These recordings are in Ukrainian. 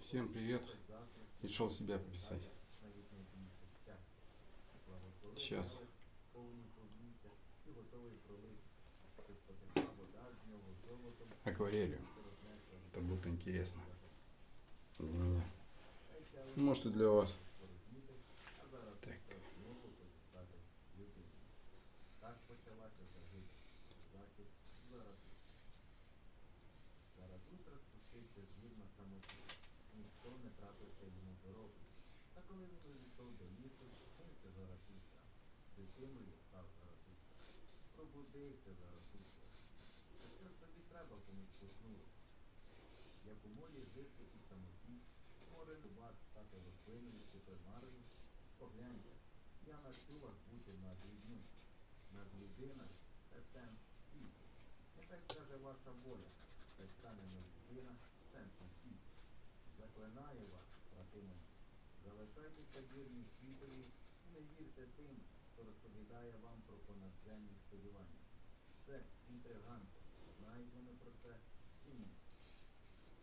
Всем привет. Решил себя пописать. Сейчас. Акварелью. Это будет интересно. Для меня. Может и для вас. Не трапився йому дороги. Та коли він увійшов до лісу, кинувся Заратустра. Дитиною став Заратустра. Пробудився Заратустра. А що ж тобі треба комусь поснули? Як у ваша воля, хай стане над сенсом світу. Заклинаю вас, брати мої, залишайтеся вірні світові і не вірте тим, хто розповідає вам про понадземні сподівання. Це інтриганти. Знають вони про це чи ні?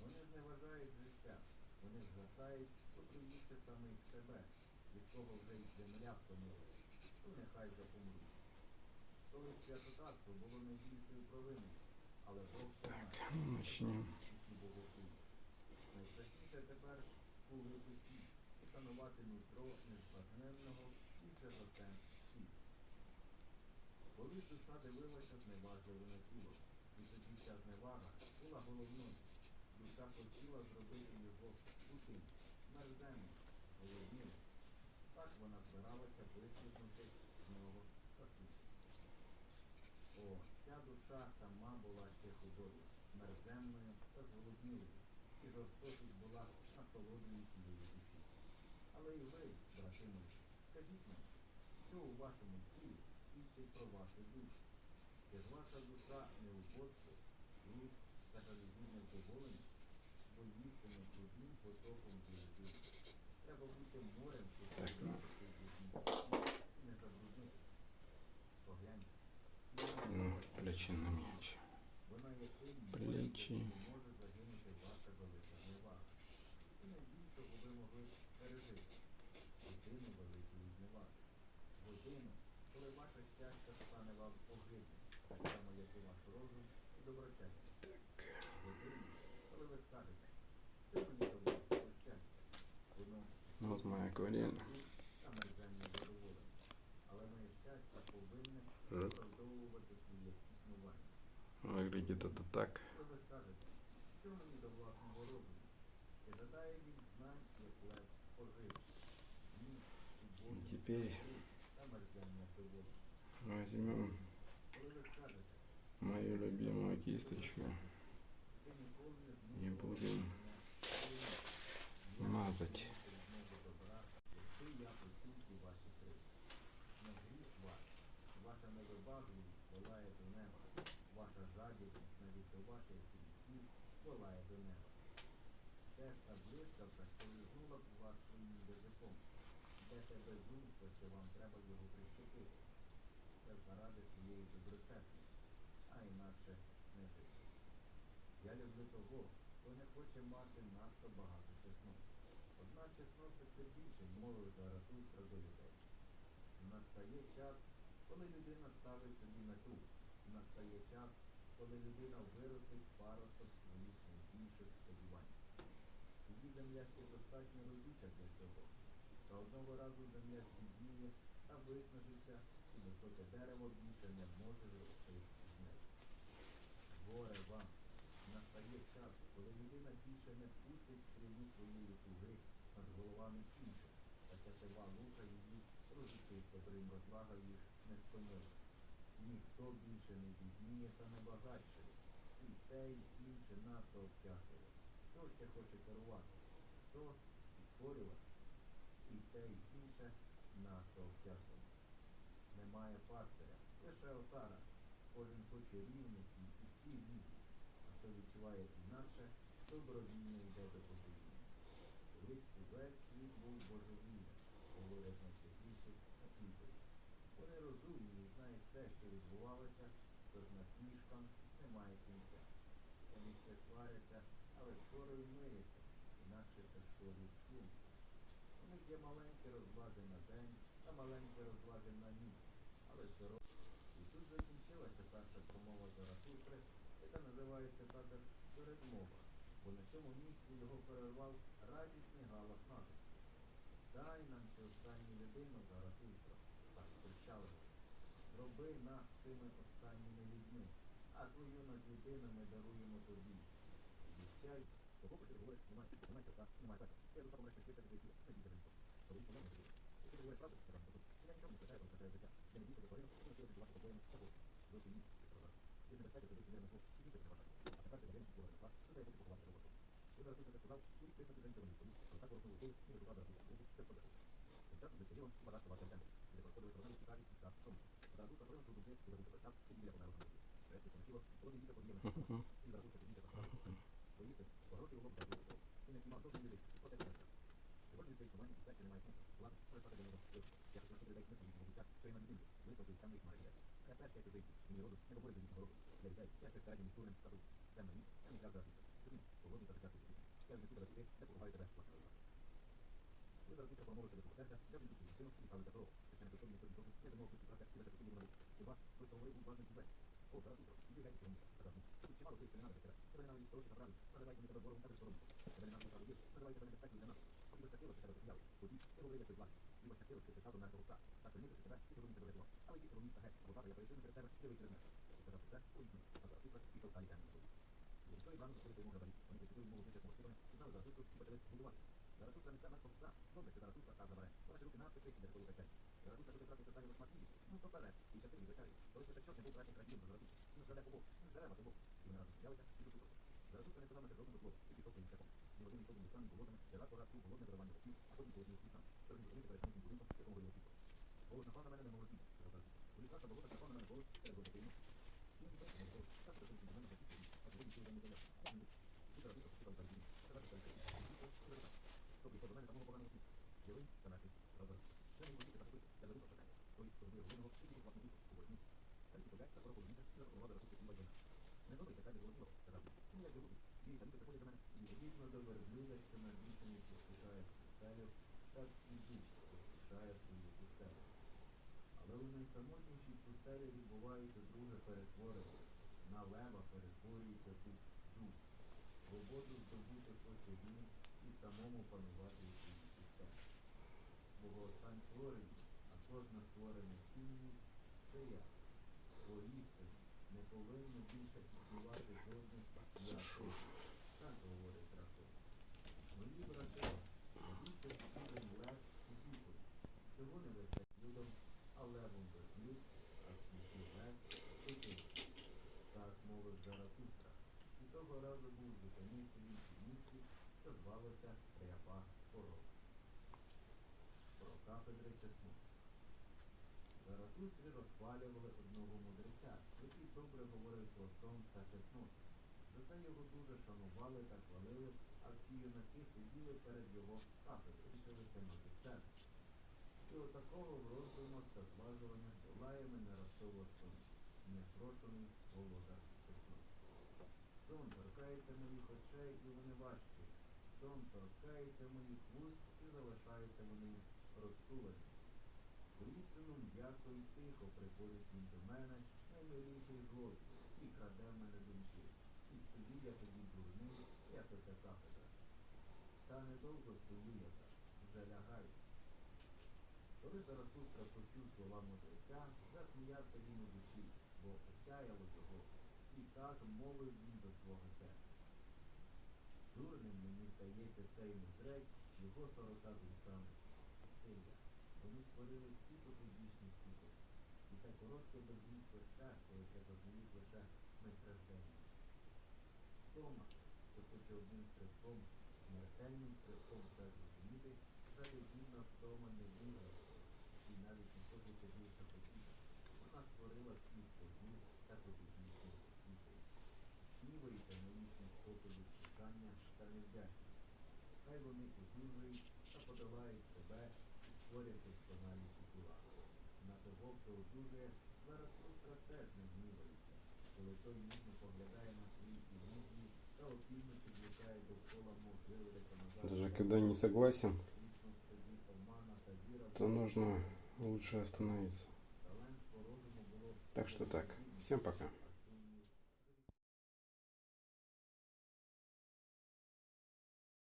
Вони зневажають життя, вони згасають, отруївши самих себе, від кого вже й земля втомилася, то нехай запомруть. Колись святотатство було найбільшою провиною, але Бог Ну, Найстрашніше тепер у грипусі і шанувати нутро незбагненного більше за сенс світу. Колись душа дивилася зневажливо на тіло, і тоді ця зневага була головною. Душа хотіла зробити його крутим, мерзенним, голодним. Так вона збиралася з нього та світу. О, ця душа сама була ще худою, мерзенною та зголоднілою, і жорстокість була насолодою цієї душі. Але і ви, брати мої, скажіть мені, що у вашому тілі свідчить про вашу душу? Чи ваша душа не убодство, труд та жалюгідне вдоволення, бо їстиме трудним потоком діяти? Треба бути морем, щоб ну. і не забруднитися. Погляньте. Ну, плечи на меч. Вона пережити. Годину великої зневаги. Годину, коли ваше щастя стане вам огидним, так само, як і ваш розум і доброчестя. Годину, коли ви скажете, що мені довелося до щастя? Воно Ну, вот моя акварель. та мерзенне задоволення. Але моє щастя повинне Мгм. виправдовувати своє існування. Выглядит это так. Що ви скажете? Що мені до власного розуму? Чи жадає він знань, як лев пожив? Ні, убогість, Теперь та мерзенне доволі. возьмем Коли ви скажете, мою любимую кисточку ти ніколи не и змусив будем мене мазать. змогу добра, якби я почув ті ваші крики. Не гріх ваш, ваша невибагливість волає до неба, ваша жадібність навіть до ваших гріхів волає до неба. Та блискавка, що лизнула б вас своїм язиком? Де те безумство, що вам треба його прищепити? Це заради своєї доброчесності, а інакше не жити. Я люблю того, хто не хоче мати надто багато чеснот. Одна чеснота це більше, мовив Заратустра до людей. Настає час, коли людина ставить собі мету. Настає час, коли людина виростить паросток своїх найбільших сподівань. Тоді земля ще достатньо родюча для цього. Та одного разу земля спідніє та виснажиться, і високе дерево більше не може рости з нею. Горе вам! Настає час, коли людина більше не пустить стрілу своєї туги над головами інших, та тятива лука її розучиться, бо їм розвага їх не стомила. Ніхто більше не бідніє та не багатшає, і те, й інше надто обтяжливо. Хто ще хоче керувати? Хто підкорюватися? І те, й інше надто обтяжливо. Немає пастиря, лише отара. Кожен хоче рівності і всі рівні, а хто відчуває інакше, добровільно йде до божевілля. Колись увесь світ був божевільним, говорять найсвятіші апітові. Вони розумні і знають все, що відбувалося, тож насмішкам немає кінця. Вони ще сваряться, але скоро й миряться, інакше школі в шум. У них є маленькі розваги на день та маленькі розваги на ніч, але здорові. І тут закінчилася перша промова Заратустри, яка називається також передмова, бо на цьому місці його перервав радісний галас натовпу. Дай нам цю останню людину, Заратустро, так кричали. Зроби нас цими останніми людьми, а твою надлюдину ми даруємо тобі. Mm-hmm. того про що ти говориш, немає, немає чорта, немає пекла. Твоя душа помре ще швидше за твій не бійся Христос. Коли він помре, тобі. Якщо ти говориш правду, я кажу, я нічого не втрачаю, коли втрачаю життя. Я не бійся за тварину, ти навчила жити по-твоєму, такого. Зовсім ні, ти сказав. Ти з небезпеки тобі всімирне слово, і бійся тебе А тепер ти завіриш слово Христа, що це я хочу поховати тебе Господу. Ви зараз тут сказав, і приснути день цього відповідь, що так ворухнули рукою, і результат дорогу, руку, це подихав. Тим часом вечеріло, багатство ваша темпу, де проходили сороками цікавість і страх в тому. Заратустра провів свою думки і забув про час, сидів біля померлого народу. Решті спонукіло, холодний вітер подіяв на Христа, і Заратустра підніся поставив. Поїсти, погрози його буде робити. Він не знімав жодної людей, і проте кінця. Сьогодні цей сумані і всяке немає сенсу. Власне, перестати до нього вплив. Я хочу навчити людей смислу їхнього життя, що є на людину, висновки із темних хмари людей. А я серце, як жити, мені роду, не говорить до їхнього роду. Для людей, я ще середнім історним статут. Темна ніч, темний час Заратустра. Тобі, холодний та життя собі. Я внесу тебе туди, де поховаю тебе, власне, роду. Ви Заратустра промовив себе свого серця, взяв він цю частину і правив за дорогу. Священник прийшов мені сьогодні трохи, не домов співпраця і захопив його на руку. Хіба, той, хто говорив, був важним купе. О, Заратустро, іди геть з цього місця, сказав він. Тут чимало тих, що не надо тебе. Тебе ненавидять хороші та правді. Називайте мені Тебе ворогом та безсоромним. Тебе ненавидять правду вір. Називайте тебе небезпекою для нас. Хоч би щастило, що тебе посміяли. Подій, ти говорив, як той власне. Либо щастило, що ти став до мертвого отця. Так принизити себе і сьогодні себе врятував. Але йди з цього міста геть, або завтра я перейшли через тебе, ти вийшли з мене. І сказав це, поїдь. А Заратустра пішов далі темним ходом. Ніхто і рано заходити йому говорить. Вони приступили йому життя самостійно, знали Заратустру і почали будувати. Заратустра несе мертвого пса. Добре, що Заратустра став забере. Ваші руки надто чисті для такої печері. Заратустра буде брати питання в шматків. Ну, поперед, і частини звичайно. Коли ще чорт не був братнім крадієм до Заратустри. Він вкладе обох, він жере вас обох. І вони разом сміялися і дошукалися. Заратустра не сказав на це жодного слова і пішов своїм шляхом. Ні один йшов лісами болотами, де раз по раз був голодне заривання вогнів, а потім холодні лісам. Перед ним зупинився перед самим будинком, в якому горіло світло. Голос напав на мене, не мов розбити, сказав Заратустра. У лісах та болотах напав на мене голос, серед голодних він пішов, не йшов, так що до мене записує, а сьогодні цілий день не земля. Я не був. І Заратустра послухав Заратустра. А тепер це все. Хто прийшов до мене, такого поганого світу. Живий та мертвий, сказав Заратустра. Я не буду їсти та пити, я задумав чекати. Той, хто робив годинного, і тільки відбувається друге перетворення. На лева перетворюється тут дух. Свободу здобути хоче і самому панувати у своїй пустелі. Бо остань створені, а кожна створена цінність це я. Поістину не повинно більше існувати жодних я що? так говорить дракон. Мої брати, навіщо потрібен лев і пікою? Чого не везе людям, а левом верблюд, а в кінці лев пикою. Так мовив Заратустра. І того разу був зупинився в іншій місті, що звалося Ряпа Порог. Про кафедри чеснот. Заратустрі розхвалювали одного мудреця, який добре говорив про сон та чесноту. За це його дуже шанували та хвалили, а всі юнаки сиділи перед його кафедрою, тішилися мати серце. І отакого в роздумах та зважуваннях долає мене раптово сон, непрошений володар чеснот. Сон торкається моїх очей, і вони важчі. Сон торкається моїх вуст, і залишаються вони розтулені. Поістину м'яко і тихо приходить він до мене, наймиліший злой, і краде в мене думки. І стою я тоді дурний, як оця кафедра. Та недовго стою я так, вже лягаю. Коли Заратустра почув слова мудреця, засміявся він у душі, бо осяяло його, і так мовив він до свого серця. Дурним мені здається цей мудрець його сорока думками. Це я. Вони створили всі потойбічні світи. І те коротке безвістко щастя, яке зазнають лише найстражденні. Тома, хто хоче одним стрибком, смертельним стрибком все зрозуміти, жалюгідна втома не вміла, і навіть не хочеться більше хотіти. Вона створила світ тоді та потойбічні світи. Гнівається на їхні способи втішання та невдячність. Хай вони одужують та подолають себе і створять досконаліші тіла. На того, хто одужує, Заратустра теж не гнівається, коли той ніжно поглядає на свої ілюзії та опівночі влітає довкола Даже когда не согласен, Звісно, тоді омана та віра то нужно лучше остановиться. таленство розуму було Так что так. Всем пока.